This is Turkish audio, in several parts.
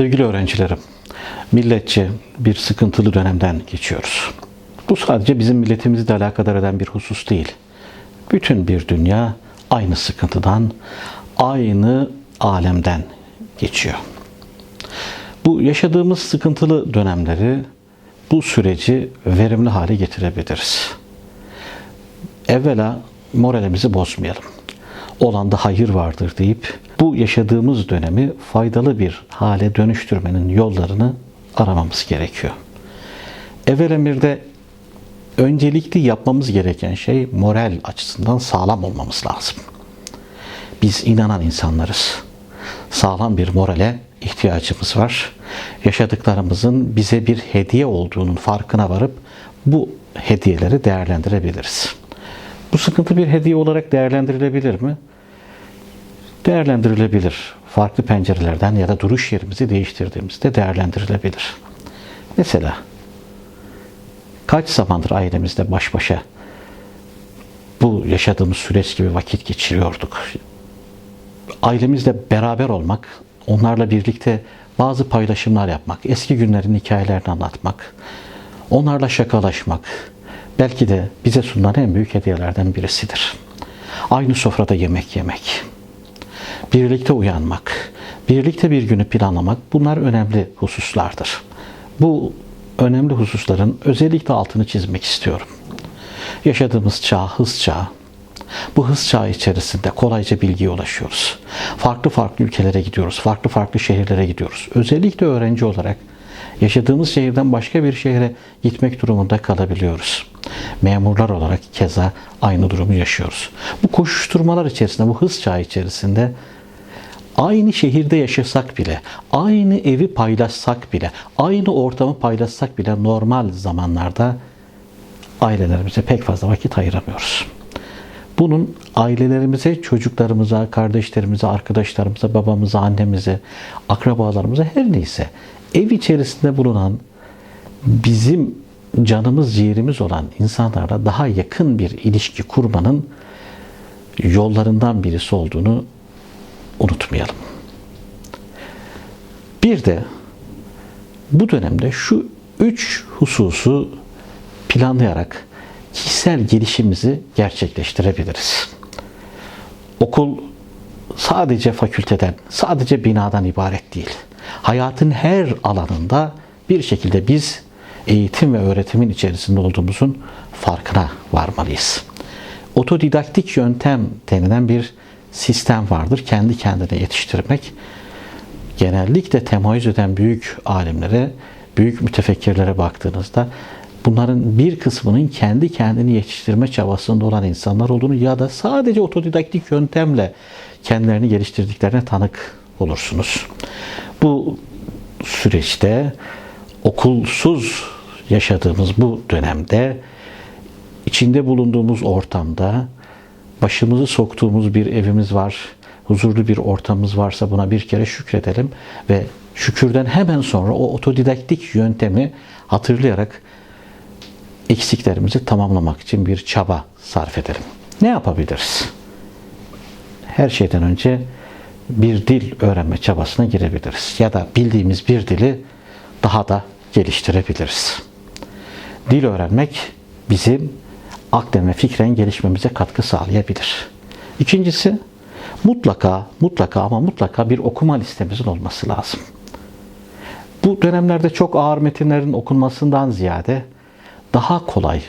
Sevgili öğrencilerim, milletçe bir sıkıntılı dönemden geçiyoruz. Bu sadece bizim milletimizle alakadar eden bir husus değil. Bütün bir dünya aynı sıkıntıdan, aynı alemden geçiyor. Bu yaşadığımız sıkıntılı dönemleri, bu süreci verimli hale getirebiliriz. Evvela moralimizi bozmayalım. Olanda hayır vardır deyip bu yaşadığımız dönemi faydalı bir hale dönüştürmenin yollarını aramamız gerekiyor. Evvel emirde öncelikli yapmamız gereken şey moral açısından sağlam olmamız lazım. Biz inanan insanlarız. Sağlam bir morale ihtiyacımız var. Yaşadıklarımızın bize bir hediye olduğunun farkına varıp bu hediyeleri değerlendirebiliriz. Bu sıkıntı bir hediye olarak değerlendirilebilir mi? Değerlendirilebilir. Farklı pencerelerden ya da duruş yerimizi değiştirdiğimizde değerlendirilebilir. Mesela kaç zamandır ailemizde baş başa bu yaşadığımız süreç gibi vakit geçiriyorduk. Ailemizle beraber olmak, onlarla birlikte bazı paylaşımlar yapmak, eski günlerin hikayelerini anlatmak, onlarla şakalaşmak belki de bize sunulan en büyük hediyelerden birisidir. Aynı sofrada yemek yemek, birlikte uyanmak, birlikte bir günü planlamak bunlar önemli hususlardır. Bu önemli hususların özellikle altını çizmek istiyorum. Yaşadığımız çağ hız çağı. Bu hız çağı içerisinde kolayca bilgiye ulaşıyoruz. Farklı farklı ülkelere gidiyoruz, farklı farklı şehirlere gidiyoruz. Özellikle öğrenci olarak yaşadığımız şehirden başka bir şehre gitmek durumunda kalabiliyoruz. Memurlar olarak keza aynı durumu yaşıyoruz. Bu koşuşturmalar içerisinde, bu hız çağı içerisinde aynı şehirde yaşasak bile, aynı evi paylaşsak bile, aynı ortamı paylaşsak bile normal zamanlarda ailelerimize pek fazla vakit ayıramıyoruz. Bunun ailelerimize, çocuklarımıza, kardeşlerimize, arkadaşlarımıza, babamıza, annemize, akrabalarımıza her neyse ev içerisinde bulunan bizim canımız, ciğerimiz olan insanlarla daha yakın bir ilişki kurmanın yollarından birisi olduğunu unutmayalım. Bir de bu dönemde şu üç hususu planlayarak kişisel gelişimimizi gerçekleştirebiliriz. Okul sadece fakülteden, sadece binadan ibaret değil. Hayatın her alanında bir şekilde biz eğitim ve öğretimin içerisinde olduğumuzun farkına varmalıyız. Otodidaktik yöntem denilen bir sistem vardır. Kendi kendine yetiştirmek. Genellikle temayüz eden büyük alimlere, büyük mütefekkirlere baktığınızda bunların bir kısmının kendi kendini yetiştirme çabasında olan insanlar olduğunu ya da sadece otodidaktik yöntemle kendilerini geliştirdiklerine tanık olursunuz. Bu süreçte okulsuz yaşadığımız bu dönemde içinde bulunduğumuz ortamda başımızı soktuğumuz bir evimiz var, huzurlu bir ortamımız varsa buna bir kere şükredelim ve şükürden hemen sonra o otodidaktik yöntemi hatırlayarak eksiklerimizi tamamlamak için bir çaba sarf edelim. Ne yapabiliriz? Her şeyden önce bir dil öğrenme çabasına girebiliriz. Ya da bildiğimiz bir dili daha da geliştirebiliriz. Dil öğrenmek bizim aklen ve fikren gelişmemize katkı sağlayabilir. İkincisi mutlaka mutlaka ama mutlaka bir okuma listemizin olması lazım. Bu dönemlerde çok ağır metinlerin okunmasından ziyade daha kolay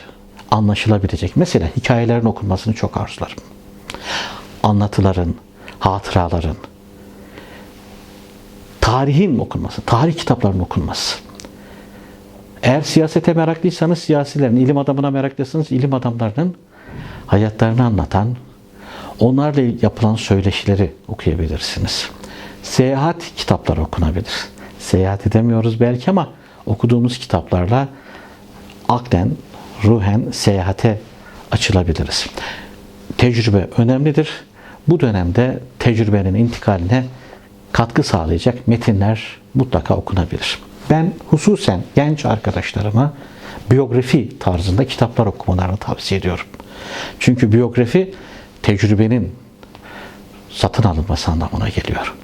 anlaşılabilecek. Mesela hikayelerin okunmasını çok arzularım. Anlatıların, hatıraların, tarihin okunması, tarih kitaplarının okunması. Eğer siyasete meraklıysanız siyasilerin, ilim adamına meraklıysanız ilim adamlarının hayatlarını anlatan, onlarla yapılan söyleşileri okuyabilirsiniz. Seyahat kitapları okunabilir. Seyahat edemiyoruz belki ama okuduğumuz kitaplarla aklen, ruhen seyahate açılabiliriz. Tecrübe önemlidir. Bu dönemde tecrübenin intikaline katkı sağlayacak metinler mutlaka okunabilir. Ben hususen genç arkadaşlarıma biyografi tarzında kitaplar okumalarını tavsiye ediyorum. Çünkü biyografi tecrübenin satın alınması anlamına geliyor.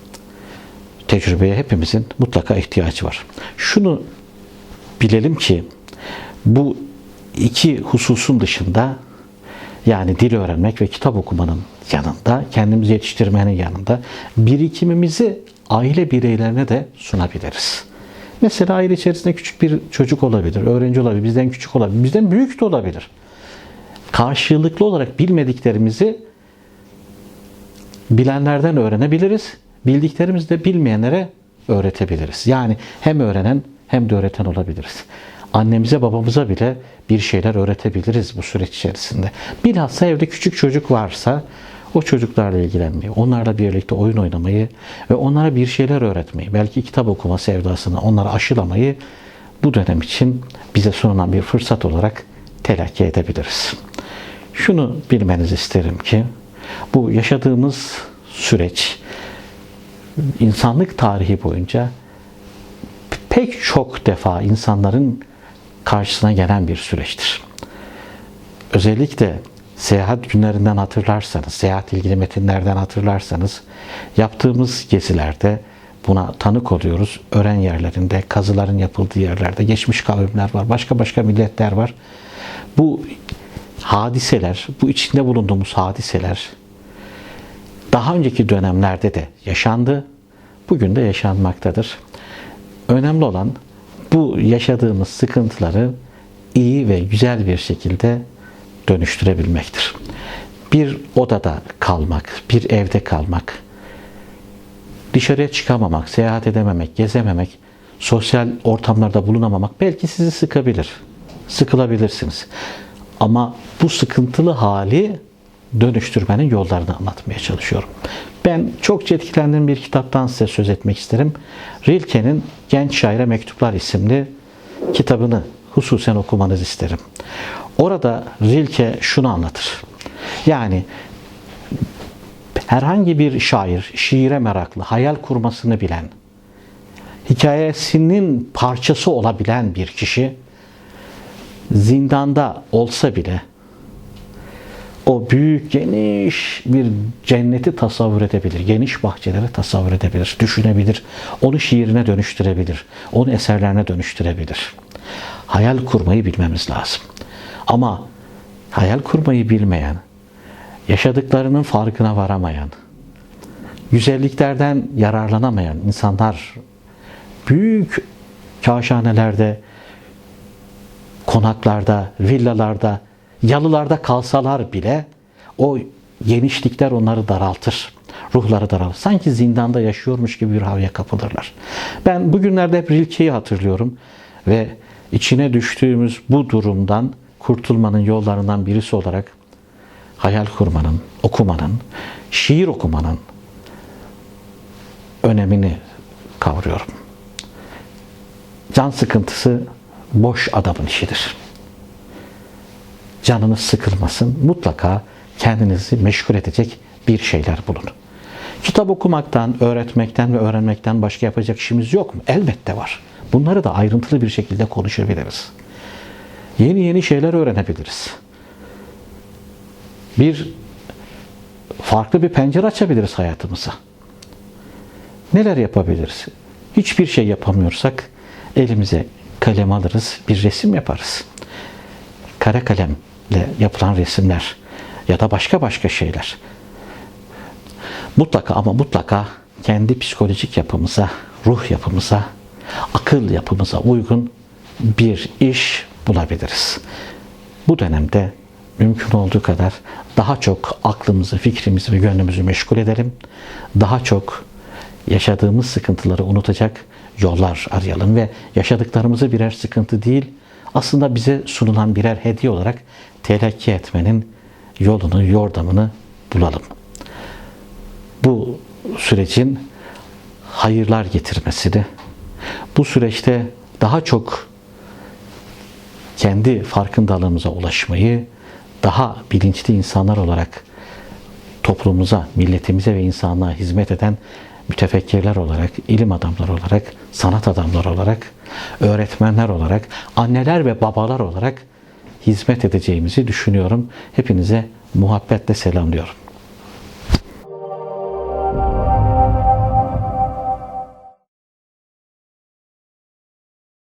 tecrübeye hepimizin mutlaka ihtiyacı var. Şunu bilelim ki bu iki hususun dışında yani dil öğrenmek ve kitap okumanın yanında, kendimizi yetiştirmenin yanında birikimimizi aile bireylerine de sunabiliriz. Mesela aile içerisinde küçük bir çocuk olabilir, öğrenci olabilir, bizden küçük olabilir, bizden büyük de olabilir. Karşılıklı olarak bilmediklerimizi bilenlerden öğrenebiliriz. Bildiklerimizi de bilmeyenlere öğretebiliriz. Yani hem öğrenen hem de öğreten olabiliriz. Annemize babamıza bile bir şeyler öğretebiliriz bu süreç içerisinde. Bilhassa evde küçük çocuk varsa o çocuklarla ilgilenmeyi, onlarla birlikte oyun oynamayı ve onlara bir şeyler öğretmeyi, belki kitap okuma sevdasını onlara aşılamayı bu dönem için bize sunulan bir fırsat olarak telakki edebiliriz. Şunu bilmenizi isterim ki bu yaşadığımız süreç insanlık tarihi boyunca pek çok defa insanların karşısına gelen bir süreçtir. Özellikle seyahat günlerinden hatırlarsanız, seyahat ilgili metinlerden hatırlarsanız yaptığımız gezilerde buna tanık oluyoruz. Öğren yerlerinde, kazıların yapıldığı yerlerde geçmiş kavimler var, başka başka milletler var. Bu hadiseler, bu içinde bulunduğumuz hadiseler daha önceki dönemlerde de yaşandı. Bugün de yaşanmaktadır. Önemli olan bu yaşadığımız sıkıntıları iyi ve güzel bir şekilde dönüştürebilmektir. Bir odada kalmak, bir evde kalmak, dışarıya çıkamamak, seyahat edememek, gezememek, sosyal ortamlarda bulunamamak belki sizi sıkabilir. Sıkılabilirsiniz. Ama bu sıkıntılı hali dönüştürmenin yollarını anlatmaya çalışıyorum. Ben çok etkilendiğim bir kitaptan size söz etmek isterim. Rilke'nin Genç Şaire Mektuplar isimli kitabını hususen okumanızı isterim. Orada Rilke şunu anlatır. Yani herhangi bir şair, şiire meraklı, hayal kurmasını bilen, hikayesinin parçası olabilen bir kişi zindanda olsa bile o büyük geniş bir cenneti tasavvur edebilir. Geniş bahçeleri tasavvur edebilir, düşünebilir. Onu şiirine dönüştürebilir. Onu eserlerine dönüştürebilir. Hayal kurmayı bilmemiz lazım. Ama hayal kurmayı bilmeyen, yaşadıklarının farkına varamayan, güzelliklerden yararlanamayan insanlar büyük kaşhanelerde, konaklarda, villalarda, yalılarda kalsalar bile o genişlikler onları daraltır. Ruhları daralır. Sanki zindanda yaşıyormuş gibi bir havaya kapılırlar. Ben bugünlerde hep Rilke'yi hatırlıyorum ve içine düştüğümüz bu durumdan kurtulmanın yollarından birisi olarak hayal kurmanın, okumanın, şiir okumanın önemini kavruyorum. Can sıkıntısı boş adamın işidir canınız sıkılmasın. Mutlaka kendinizi meşgul edecek bir şeyler bulun. Kitap okumaktan, öğretmekten ve öğrenmekten başka yapacak işimiz yok mu? Elbette var. Bunları da ayrıntılı bir şekilde konuşabiliriz. Yeni yeni şeyler öğrenebiliriz. Bir farklı bir pencere açabiliriz hayatımıza. Neler yapabiliriz? Hiçbir şey yapamıyorsak elimize kalem alırız, bir resim yaparız. Kara kalem ile yapılan resimler ya da başka başka şeyler. Mutlaka ama mutlaka kendi psikolojik yapımıza, ruh yapımıza, akıl yapımıza uygun bir iş bulabiliriz. Bu dönemde mümkün olduğu kadar daha çok aklımızı, fikrimizi ve gönlümüzü meşgul edelim. Daha çok yaşadığımız sıkıntıları unutacak yollar arayalım ve yaşadıklarımızı birer sıkıntı değil, aslında bize sunulan birer hediye olarak telakki etmenin yolunu, yordamını bulalım. Bu sürecin hayırlar getirmesini, bu süreçte daha çok kendi farkındalığımıza ulaşmayı, daha bilinçli insanlar olarak toplumumuza, milletimize ve insanlığa hizmet eden mütefekkirler olarak, ilim adamları olarak, sanat adamları olarak, öğretmenler olarak, anneler ve babalar olarak hizmet edeceğimizi düşünüyorum. Hepinize muhabbetle selamlıyorum.